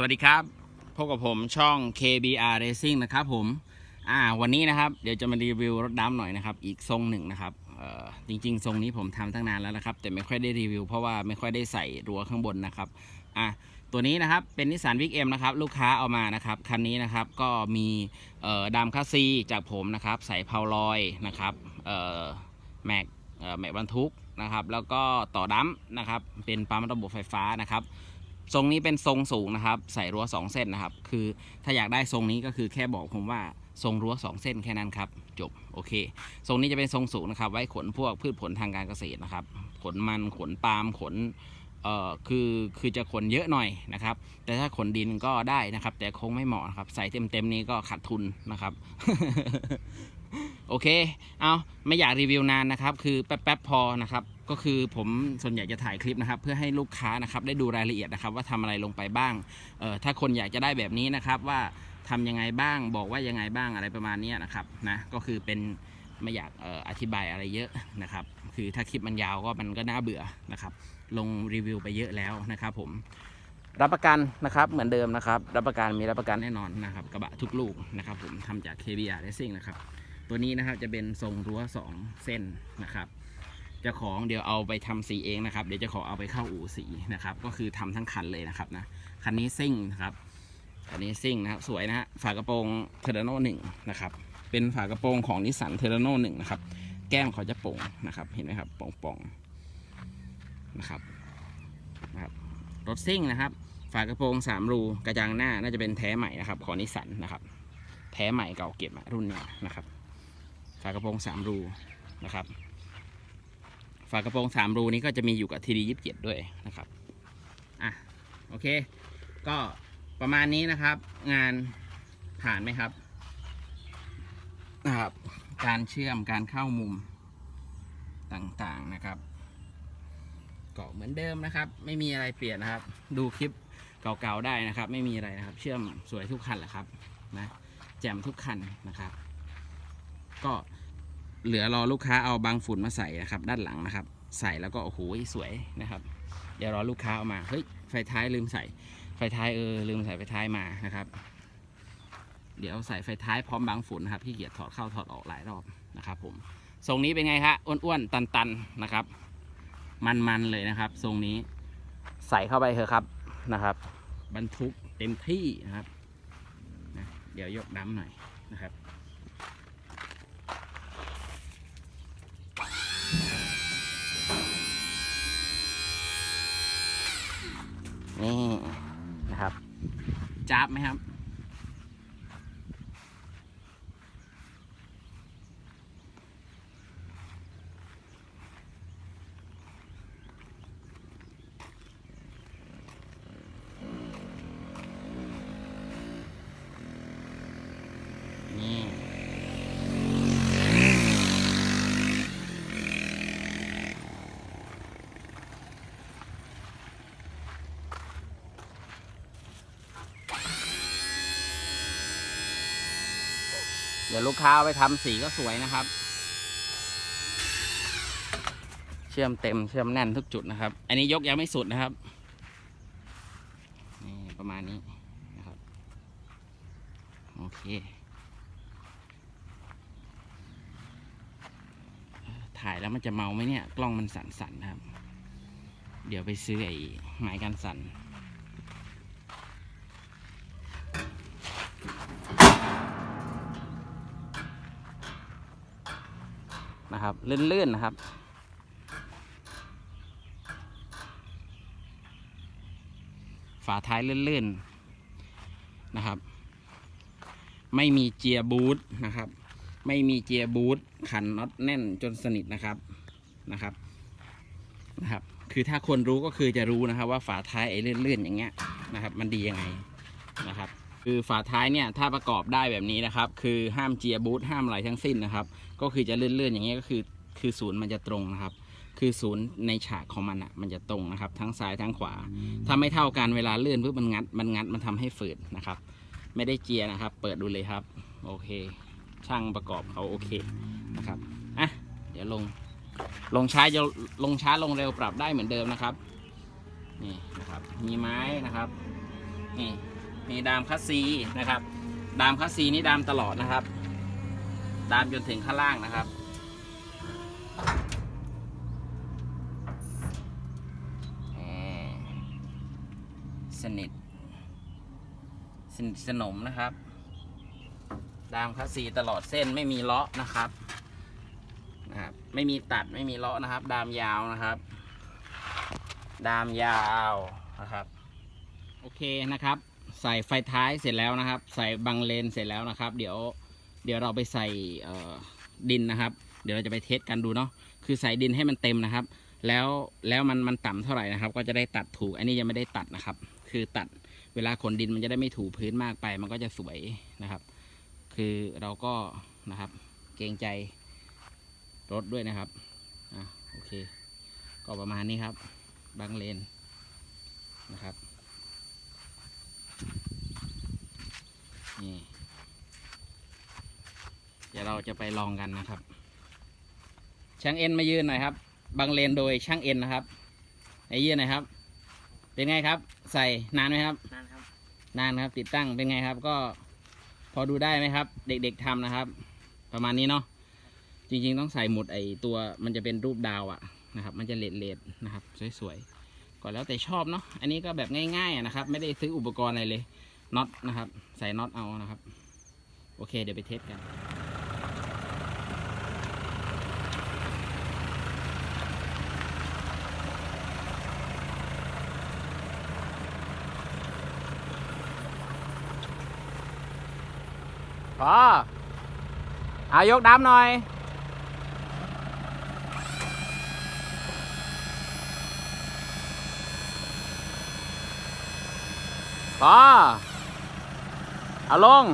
สวัสดีครับ พบกับผมช่อง KBR Racing นะครับผม อ่า วันนี้นะครับ เดี๋ยวจะมารีวิวรถดำหน่อยนะครับ อีกทรงหนึ่งนะครับ เอ่อ จริง ๆ ทรงนี้ผมทำตั้งนานแล้วนะครับ แต่ไม่ค่อยได้รีวิว เพราะว่าไม่ค่อยได้ใส่รั้วข้างบนนะครับ อะ ตัวนี้นะครับ เป็นนิสสันวิกเอ็มนะครับ ลูกค้าเอามานะครับ คันนี้นะครับ ก็มี เอ่อดามคัสซีจากผมนะครับ ใส่เพาลอยนะครับ เอ่อ แม็ก เอ่อ แม็กบรรทุกนะครับ แล้วก็ต่อดัมนะครับ เป็นปั๊มระบบไฟฟ้านะครับ ทรงนี้เป็นทรงสูงนะครับ ใส่รั้ว 2 เส้นนะครับ คือถ้าอยากได้ทรงนี้ก็คือแค่บอกผมว่าทรงรั้ว 2 เส้นแค่นั้นครับจบโอเค ทรงนี้จะเป็นทรงสูงนะครับ ไว้ขนพวกพืชผลทางการเกษตรนะครับ ขนมันขนปาล์มขนเอ่อคือคือจะขนเยอะหน่อยนะครับ แต่ถ้าขนดินก็ได้นะครับ แต่คงไม่เหมาะนะครับ ใส่เต็มๆนี้ก็ขาดทุนนะครับ โอเค เอาไม่อยากรีวิวนานนะครับ คือแป๊บๆพอนะครับ ก็คือผมส่วนใหญ่จะถ่ายคลิปนะครับ เพื่อให้ลูกค้านะครับได้ดูรายละเอียดนะครับ ว่าทำอะไรลงไปบ้าง เอ่อ ถ้าคนอยากจะได้แบบนี้นะครับว่าทำยังไงบ้าง บอกว่ายังไงบ้างอะไรประมาณนี้นะครับ นะ ก็คือเป็นไม่อยากเอ่ออธิบายอะไรเยอะนะครับ คือถ้าคลิปมันยาวก็มันก็น่าเบื่อนะครับ ลงรีวิวไปเยอะแล้วนะครับ ผม รับประกันนะครับเหมือนเดิมนะครับ รับประกันมีรับประกันแน่นอนนะครับ กระบะทุกลูกนะครับ ผมทำจาก KBR Racing นะครับ ตัวนี้นะครับจะเป็นทรงรั้ว2 เส้นนะครับเจ้าของเดี๋ยวเอาไปทำสีเองนะครับ เดี๋ยวจะขอเอาไปเข้าอู่สีนะครับ ก็คือทำทั้งคันเลยนะครับนะคันนี้ซิ่งนะครับคันนี้ซิ่งนะครับสวยนะฮะฝากระโปรงเทอร์โนหนึ่งนะครับเป็นฝากระโปรงของนิสสันเทอร์โนหนึ่งนะครับแก้มเขาจะโป่งนะครับ เห็นไหมครับป่องๆนะครับนะครับรถซิ่งนะครับ ฝากระโปรงสามรูกระจังหน้าน่าจะเป็นแท้ใหม่นะครับ ของนิสสันนะครับ แท้ใหม่เก่าเก็บรุ่นเนี้ยนะครับ ฝากระโปรงสามรูนะครับ ฝากระโปรงสามรูนี้ก็จะมีอยู่กับทีดียิบเจ็ดด้วยนะครับอะโอเค ก็ประมาณนี้นะครับ งานผ่านไหมครับนะครับ การเชื่อมการเข้ามุมต่างๆนะครับก็เหมือนเดิมนะครับ ไม่มีอะไรเปลี่ยนนะครับ ดูคลิปเก่าๆได้นะครับ ไม่มีอะไรนะครับ เชื่อมสวยทุกคันแหละครับนะแจ่มทุกคันนะครับ ก็เหลือรอลูกค้าเอาบางฝุ่นมาใส่นะครับ ด้านหลังนะครับ ใส่แล้วก็โอ้โหสวยนะครับ เดี๋ยวรอลูกค้าเอามาเฮ้ยไฟท้ายลืมใส่ไฟท้ายเออลืมใส่ไฟท้ายมานะครับ เดี๋ยวใส่ไฟท้ายพร้อมบางฝุ่นนะครับพี่เกียจถอดเข้าถอดออกหลายรอบนะครับ ผมทรงนี้เป็นไงคะอ้วนๆตันๆนะครับ มันๆเลยนะครับทรงนี้ใส่เข้าไปเถอะครับนะครับ บรรทุกเต็มที่นะครับนะเดี๋ยวยกน้ำหน่อยนะครับ จับไหมครับ นี่ เดี๋ยวลูกค้าไปทำสีก็สวยนะครับ เชื่อมเต็มเชื่อมแน่นทุกจุดนะครับ อันนี้ยกยังไม่สุดนะครับนี่ประมาณนี้นะครับโอเค ถ่ายแล้วมันจะเมาไหมเนี่ย กล้องมันสั่นๆครับ เดี๋ยวไปซื้อไอ้ไม้กันสั่น นะครับลื่นๆนะครับ ฝาท้ายลื่นๆนะครับ ไม่มีเจียร์บูทนะครับ ไม่มีเจียร์บูทขันน็อตแน่นจนสนิทนะครับนะครับนะครับ คือถ้าคนรู้ก็คือจะรู้นะครับ ว่าฝาท้ายไอ้ลื่นๆอย่างเงี้ยนะครับ มันดียังไงนะครับ คือฝาท้ายเนี่ยถ้าประกอบได้แบบนี้นะครับ คือห้ามเจียร์บูทห้ามอะไรทั้งสิ้นนะครับ ก็คือจะเลื่อนๆอย่างเงี้ยก็คือคือศูนย์มันจะตรงนะครับ คือศูนย์ในฉากของมันอะมันจะตรงนะครับ ทั้งซ้ายทั้งขวา ถ้าไม่เท่ากันเวลาเลื่อนปุ๊บมันงัดมันงัดมันทำให้ฝืดนะครับ ไม่ได้เจียร์นะครับ เปิดดูเลยครับ โอเค ช่างประกอบเขาโอเคนะครับอะเดี๋ยวลง ลงช้าจะลงช้าลงเร็วปรับได้เหมือนเดิมนะครับนี่นะครับ มีไม้นะครับนี่ มีดามคัสซีนะครับ ดามคัสซีนี่ดามตลอดนะครับ ดามจนถึงข้างล่างนะครับ สนิท สนิทสนมนะครับ ดามคัสซีตลอดเส้นไม่มีเลาะนะครับนะครับ ไม่มีตัดไม่มีเลาะนะครับ ดามยาวนะครับ ดามยาวนะครับ โอเคนะครับ ใส่ไฟท้ายเสร็จแล้วนะครับ ใส่บังเลนเสร็จแล้วนะครับ เดี๋ยวเดี๋ยวเราไปใส่ดินนะครับ เดี๋ยวเราจะไปเทสกันดูเนาะคือใส่ดินให้มันเต็มนะครับ แล้วแล้วมันมันต่ำเท่าไหร่นะครับ ก็จะได้ตัดถูก อันนี้ยังไม่ได้ตัดนะครับ คือตัดเวลาขนดินมันจะได้ไม่ถูพื้นมากไป มันก็จะสวยนะครับ คือเราก็นะครับ เกรงใจรถด้วยนะครับอะโอเค ก็ประมาณนี้ครับบางเลนนะครับ นี่เดี๋ยวเราจะไปลองกันนะครับ ช่างเอ็นมายืนหน่อยครับ บางเลนโดยช่างเอ็นนะครับไอ้ยืนหน่อยครับ เป็นไงครับ ใส่นานไหมครับนั่นครับ นานครับ ติดตั้งเป็นไงครับ ก็พอดูได้ไหมครับ เด็กๆทำนะครับ ประมาณนี้เนาะจริงๆต้องใส่หมุดไอตัวมันจะเป็นรูปดาวอะนะครับ มันจะเลดเลดๆนะครับ สวยๆก็แล้วแต่ชอบเนาะอันนี้ก็แบบง่ายๆอะนะครับ ไม่ได้ซื้ออุปกรณ์อะไรเลย น็อตนะครับ ใส่น็อตเอานะครับ โอเค เดี๋ยวไปเทสกันพออายกดำหน่อย พอ เอาลง